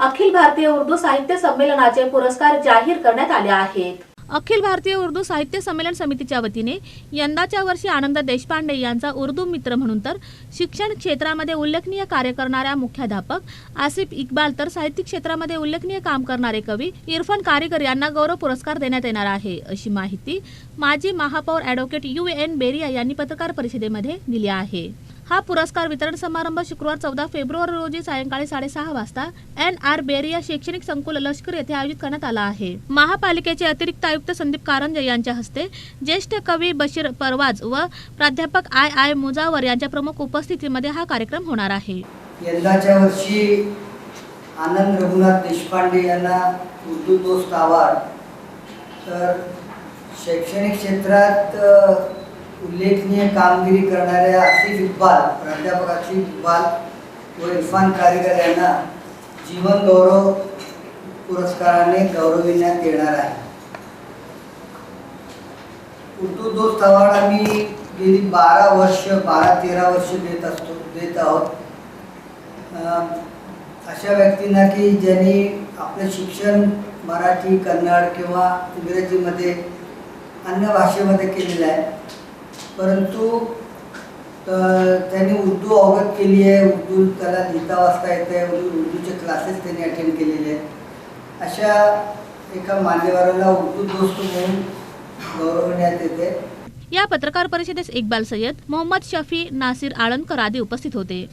अखिल भारतीय उर्दू साहित्य संमेलनाचे पुरस्कार जाहीर करण्यात आले आहेत. अखिल भारतीय उर्दू साहित्य संमेलन समितीच्या वतीने यंदाच्या वर्षी आनंद देशपांडे यांचा उर्दू मित्र म्हणून तर शिक्षण क्षेत्रामध्ये उल्लेखनीय कार्य करणाऱ्या मुख्याध्यापक आसिफ इक्बाल तर साहित्यिक क्षेत्रामध्ये उल्लेखनीय काम करणारे कवी इरफान कारेकर यांना गौरव पुरस्कार देण्यात येणार आहे. अशी माहिती माजी महापौर ॲडव्होकेट यू एन बेरिया यांनी पत्रकार परिषदेमध्ये दिली आहे. हा पुरस्कार वितरण समारंभ शुक्रवार चौदा फेब्रुवारी रोजी सायंकाळी साडेसहा वाजता एन आर बेरिया शैक्षणिक संकुल लष्कर येथे आयोजित करण्यात आला आहे. महापालिकेचे अतिरिक्त आयुक्त संदीप कारंजे यांच्या हस्ते ज्येष्ठ कवी बशीर परवाज व प्राध्यापक आय आय मुजावर यांच्या प्रमुख उपस्थितीमध्ये हा कार्यक्रम होणार आहे. यंदाच्या वर्षी आनंद रघुनाथ देशपांडे यांना उर्दू दोस्त अवॉर्ड तर शैक्षणिक क्षेत्रात उल्लेखनीय कामगिरी करणाऱ्या आसिफ इक्बाल प्राध्यापक आसिफ इक्बाल व इरफान कारीगर यांना जीवन गौरव पुरस्काराने गौरविण्यात येणार आहे. उर्दू दोस्त अवॉर्ड आम्ही गेली बारा वर्ष बारा तेरा वर्ष देत असतो देत आहोत. अशा व्यक्तींना की ज्यांनी आपलं शिक्षण मराठी कन्नड किंवा इंग्रजीमध्ये अन्य भाषेमध्ये केलेलं आहे. परंतु त्यांनी उर्दू अवगत केली आहे. उर्दू त्याला लिहिता वाचता येते उर्दूचे क्लासेस त्यांनी अटेंड केलेले आहेत. अशा एका मान्यवराला उर्दू दोस्त म्हणून गौरवण्यात येते. या पत्रकार परिषदेस इक्बाल सय्यद मोहम्मद शफी नासिर आळंदकर आदी उपस्थित होते.